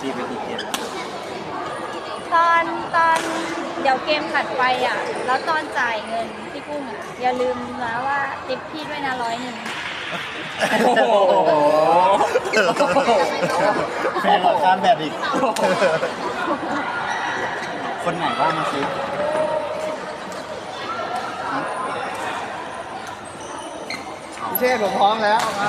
ตีไปกี่เกมตอนตอนเดี๋ยวเกมถัดไปอะ แล้วตอนจ่ายเงินพี่กุ้งอะอย่าลืมนะว่าติปพี่ด้วยนะร้อยหนึ่งโอ้โหแฟนเราข้ามแบบอีก คนไหนว่ามาซิพี่เชษผมพร้อมแล้วมา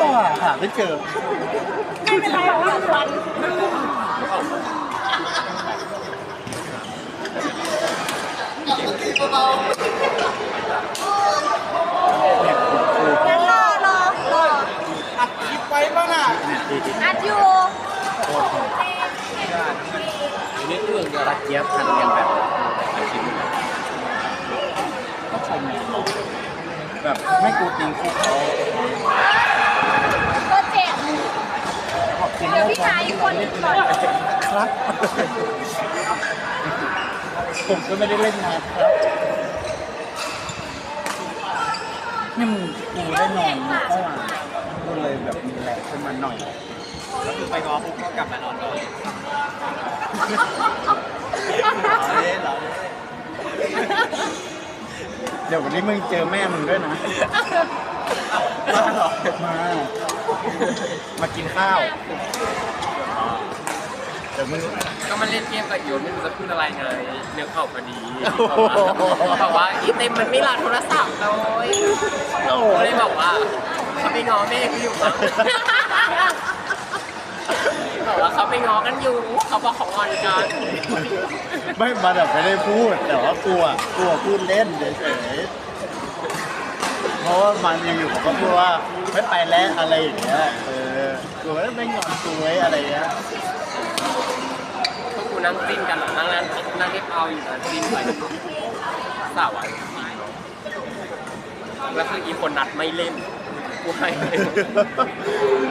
ก็หาหาไม่เจอ ไม่เป็นไรหรอกวันเนี่ยกูกูงั้นรอรอรออัดคลิปไว้บ้างอะเนี่ยดีดีอัดอยู่โคตรโหดนี่เรื่องเดียวตะเกียบทันกันแบบก็ชม แบบไม่กูติงคุกเขาก็เจ็บขอบคุณเดี๋ยวพี่ชายอีกคนหนึ่งก่อนครับ ผมก็ไม่ได้เล่นนานครับนี่มึงกูได้นอนเมื่อวานกูเลยแบบมีแรงขึ้นมาหน่อยก็คือไปงอปุ๊บก็กลับมานอนเลยเดี๋ยววันนี้มึงเจอแม่มึงด้วยนะ มาหรอมา มากินข้าว เดี๋ยวมึง ก็มาเล่นเกมกับโยนไม่รู้จะพูดอะไรไงเนื้อเข้าพอดีโอ้โหบอกว่าอีเต็มมันไม่รับโทรศัพท์เลยโอ้โห ก็เลยบอกว่าเขาไปง้อแม่เขาอยู่มั้ง บอกว่าเขาไปง้อกันอยู่เขาบอกของอนกันไม่มาแบบไม่ได้พูด แต่ว่ากลัวกลัวพูดเล่นเฉยๆเพราะว่ามันยังอยู่ผมก็พูดว่าไม่ไปแล้วอะไรอย่างเงี้ยเออกลัวไม่งอนกูไว้อะไรเงี้ยพวกกูนั่งจิ้นกันเหรอนั่งนั่งนั่งเรียบเอาอยู่นะจิ้นไปสาวอะแล้วคืออีคนนัดไม่เล่นกูให้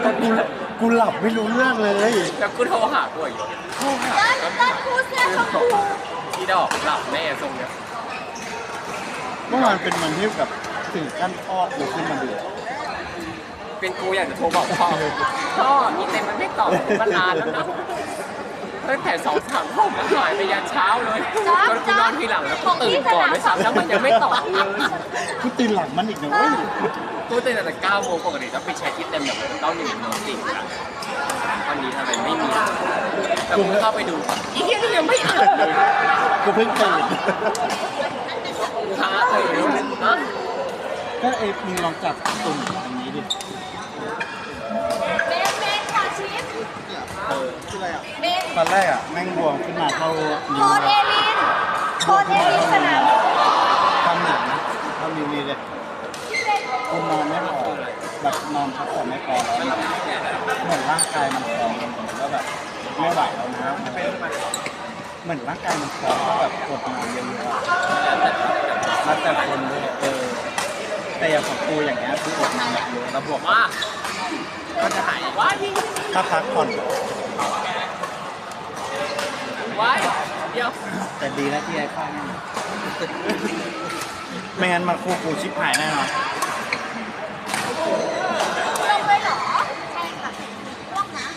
ก็กู กูหลับไม่รู้เรื่องเลยแล้วกูโทรหากูอยู่โทรหาเต้นเต้นคู่เสื้อชมพูที่ดอกหลับแม่ทรงเนี้ยเมื่อวานเป็นวันที่แบบถึงขั้นพ่อกูขึ้นมาดูเป็นกูอยากจะโทรบอกพ่อพ่อมีเต็มมันไม่ตอบมานานแล้วนะ ตั้งแต่สองสามทุ่มแล้วหายไปยันเช้าเลยจนกูนอนทีหลังแล้วกูตื่นก่อนด้วยซ้ำแล้วมันยังไม่ตอบเลยกูตื่นหลังมันอีกนะเว้ยกูตื่นตั้งแต่เก้าโมงปกติต้องไปเช็คที่เต็มแบบเก้าหนึ่งโมงจริงนะตอนนี้ทำไมไม่มีแต่กูเข้าไปดูอีเหี้ยนี่ยังไม่อ่านเลยกูเพิ่งตื่นกูหาเลยนะก็เอ้มึงลองจับตุ่มอันนี้ดิ เบนเบนขอ ชิปเออเบนตอนแรกอะแม่งบวมขึ้นมาเท่าคนิ้วดเอลินโคดเอลินสนามความหนานะเท่านิ้วนี้เลยกูนอนไม่พอแบบนอนพักผ่อนไม่พอแล้วเหมือนร่างกายมันพร้อมเหมือนก็แบบไม่ไหวแล้วนะเหมือนร่างกายมันพร้อมก็แบบกดนอนเยอะๆอะแล้วแต่คนด้วยเออแต่อย่างของกูอย่างเงี้ยคือกดนอนแบบเยอะแล้วบวกว่า ก็จะหายว้ายถ้าพักผ่อนว้ายเดี๋ยวแต่ดีนะที่ไอ้ข้างไม่งั้นมันคู่กูชิบหายแน่นอน ลงเลยเหรอ ใช่ค่ะล่วงนะ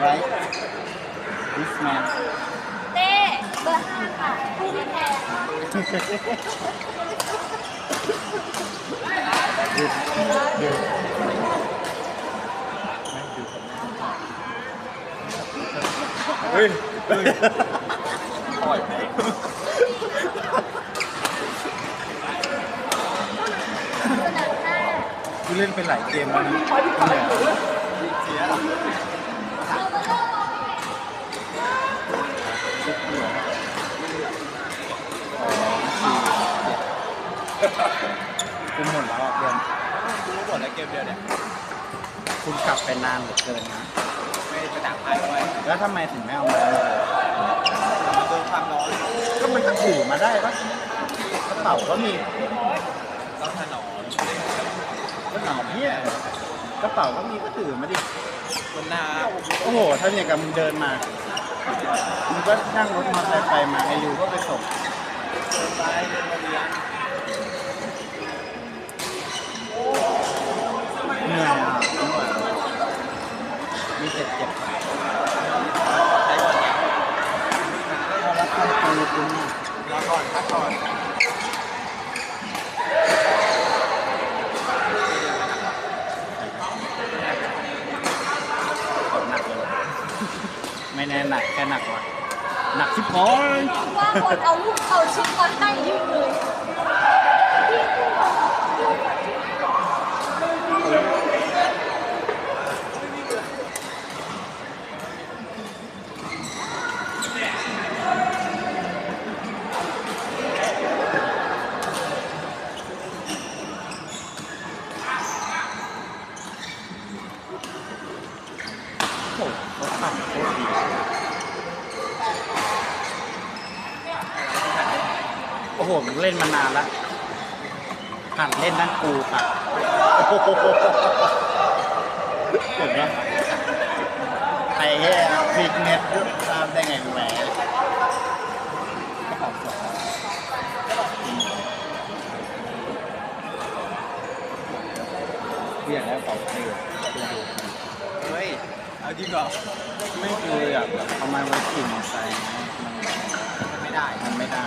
ไรดิสแมนเต้เบอร์ห้าค่ะผู้พี่แทนเฮ้ยปล่อยเสนอหน้ากูเล่นไปหลายเกมแล้วนะเสียคุณหมดแล้วอะเดือน รู้หมดแล้วเกมเดียวเนี่ย คุณกลับไปนานเหลือเกินนะไม่ได้ไปต่างประเทศด้วยแล้วทำไมถึงไม่เอามาเลยมาโดนความร้อนก็มันก็ถือมาได้ปะกระเป๋าก็มีต้องถนอมก็หนาวเพี้ยกระเป๋าก็มีก็ถือมาดิคนหน้าโอ้โหถ้าอย่างกับมึงเดินมามึงก็นั่งรถมอเตอร์ไซค์ไปมาไอริวก็ไปส่งเดินไปเดินมาเรียน เหนื่อยอะมี เจ็บเจ็บใช้ก่อนเนี่ยพอรับคำปูคุณรอก่อนพักก่อนหนักเลยไม่แน่หนักแค่หนักว่ะหนักที่พอยว่าคนเอาลูกเอาชุดมาให้ยืมเลย โอ้โหเขาทำโคตรดี โอ้โหมึงเล่นมานานแล้วหัดเล่นนั่นกูค่ะโอ้โหเห็นไหมไอ้แย่พลิกเน็ตตามได้ไงแหมกระเป๋าสวยเรียกแล้วเป๋าเท่เฮ้ย เอาจริงเหรอ ไม่คืออยากแบบเอามาไว้ขี่มอเตอร์ไซค์มันไม่ได้ มันไม่ได้